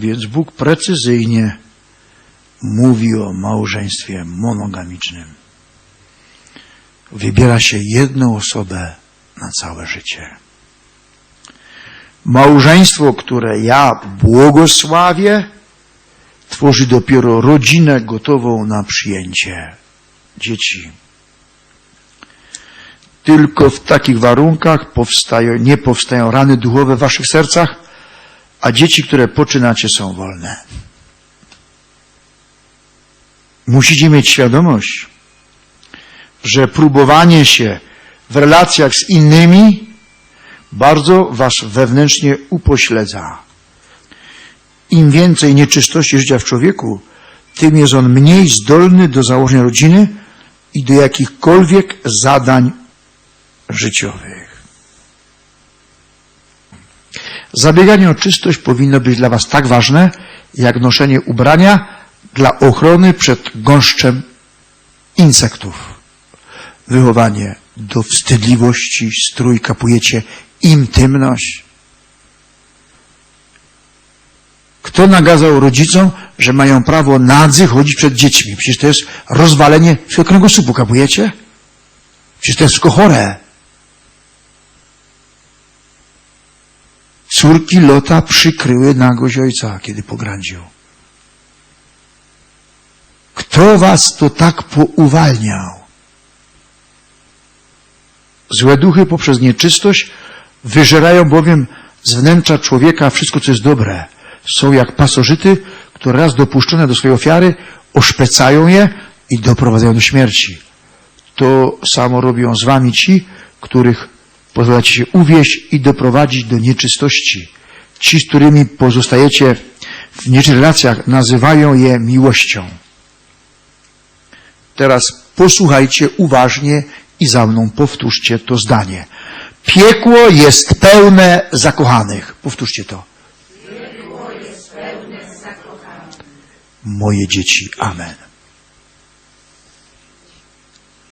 Więc Bóg precyzyjnie mówi o małżeństwie monogamicznym. Wybiera się jedną osobę na całe życie. Małżeństwo, które ja błogosławię, tworzy dopiero rodzinę gotową na przyjęcie dzieci. Tylko w takich warunkach powstają, nie powstają rany duchowe w waszych sercach, a dzieci, które poczynacie, są wolne. Musicie mieć świadomość, że próbowanie się w relacjach z innymi bardzo was wewnętrznie upośledza. Im więcej nieczystości życia w człowieku, tym jest on mniej zdolny do założenia rodziny i do jakichkolwiek zadań życiowych. Zabieganie o czystość powinno być dla Was tak ważne, jak noszenie ubrania dla ochrony przed gąszczem insektów. Wychowanie do wstydliwości, strój kapujecie, intymność. Kto nagazał rodzicom, że mają prawo nadzy chodzić przed dziećmi? Przecież to jest rozwalenie swojego kręgosłupu, kapujecie? Przecież to jest wszystko chore. Córki Lota przykryły nagość ojca, kiedy pogrądził. Kto was to tak pouwalniał? Złe duchy poprzez nieczystość wyżerają bowiem z wnętrza człowieka wszystko, co jest dobre. Są jak pasożyty, które raz dopuszczone do swojej ofiary oszpecają je i doprowadzają do śmierci. To samo robią z wami ci, których pozwalacie się uwieść i doprowadzić do nieczystości. Ci, z którymi pozostajecie w nieczych relacjach, nazywają je miłością. Teraz posłuchajcie uważnie i za mną powtórzcie to zdanie. Piekło jest pełne zakochanych. Powtórzcie to. Moje dzieci. Amen.